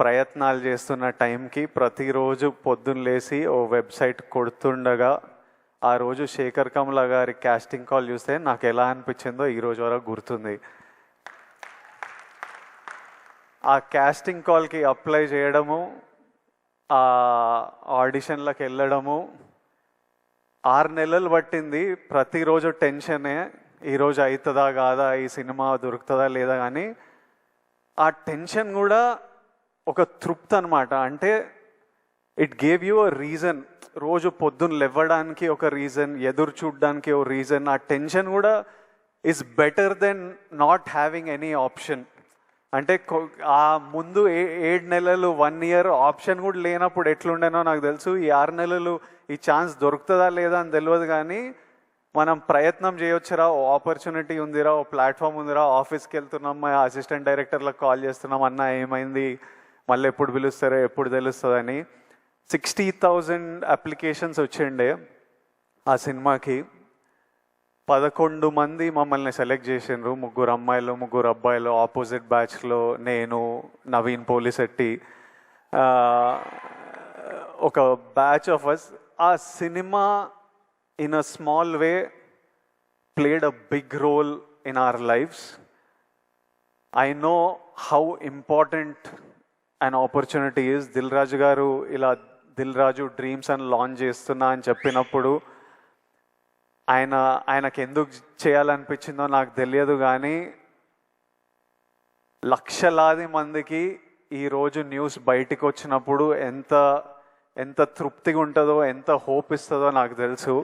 ప్రయత్నాలు చేస్తున్న టైంకి ప్రతిరోజు పొద్దున్న లేచి ఓ వెబ్సైట్ కొడుతుండగా ఆ రోజు శేఖర్ కమల గారి క్యాస్టింగ్ కాల్ చూస్తే నాకు ఎలా అనిపించిందో ఈ రోజు వరకు గుర్తుంది. ఆ క్యాస్టింగ్ కాల్కి అప్లై చేయడము ఆ ఆడిషన్లకు వెళ్ళడము ఆరు నెలలు పట్టింది. ప్రతిరోజు టెన్షనే ఈరోజు అవుతుందా కాదా ఈ సినిమా దొరుకుతుందా లేదా కానీ ఆ టెన్షన్ కూడా ఒక తృప్తి అనమాట అంటే it gave you a reason రోజు పొద్దున్న లేవడానికి ఒక రీజన్ ఎదురు చూడడానికి ఒక రీజన్ ఆ టెన్షన్ కూడా is better than not having any option అంటే ఆ ముందు ఏ ఏడు నెలలు వన్ ఇయర్ ఆప్షన్ కూడా లేనప్పుడు ఎట్లుండేనో నాకు తెలుసు. ఈ ఆరు నెలలు ఈ ఛాన్స్ దొరుకుతుందా లేదా అని తెలియదు కానీ మనం ప్రయత్నం చేయొచ్చురా ఓ ఆపర్చునిటీ ఉందిరా ఓ ప్లాట్ఫామ్ ఉందిరా ఆఫీస్కి వెళ్తున్నాం మా అసిస్టెంట్ డైరెక్టర్లకు కాల్ చేస్తున్నాం అన్న ఏమైంది? మళ్ళీ ఎప్పుడు పిలుస్తారో ఎప్పుడు తెలుస్తుందని సిక్స్టీ థౌజండ్ అప్లికేషన్స్ వచ్చిండే ఆ సినిమాకి. పదకొండు మంది మమ్మల్ని సెలెక్ట్ చేసిండ్రు. ముగ్గురు అమ్మాయిలు ముగ్గురు అబ్బాయిలు ఆపోజిట్ బ్యాచ్లో నేను నవీన్ పోలిశెట్టి ఒక బ్యాచ్ ఆఫ్ అస్ ఆ cinema in a small way played a big role in our lifes I know how important and opportunity Dil Raju గారు ఇలా దిల్ రాజు డ్రీమ్స్ అని లాంచ్ చేస్తున్నా అని చెప్పినప్పుడు ఆయన ఆయనకు ఎందుకు చేయాలనిపించిందో నాకు తెలియదు కానీ లక్షలాది మందికి ఈరోజు న్యూస్ బయటికి వచ్చినప్పుడు ఎంత ఎంత తృప్తిగా ఉంటుందో ఎంత హోప్ ఇస్తుందో నాకు తెలుసు.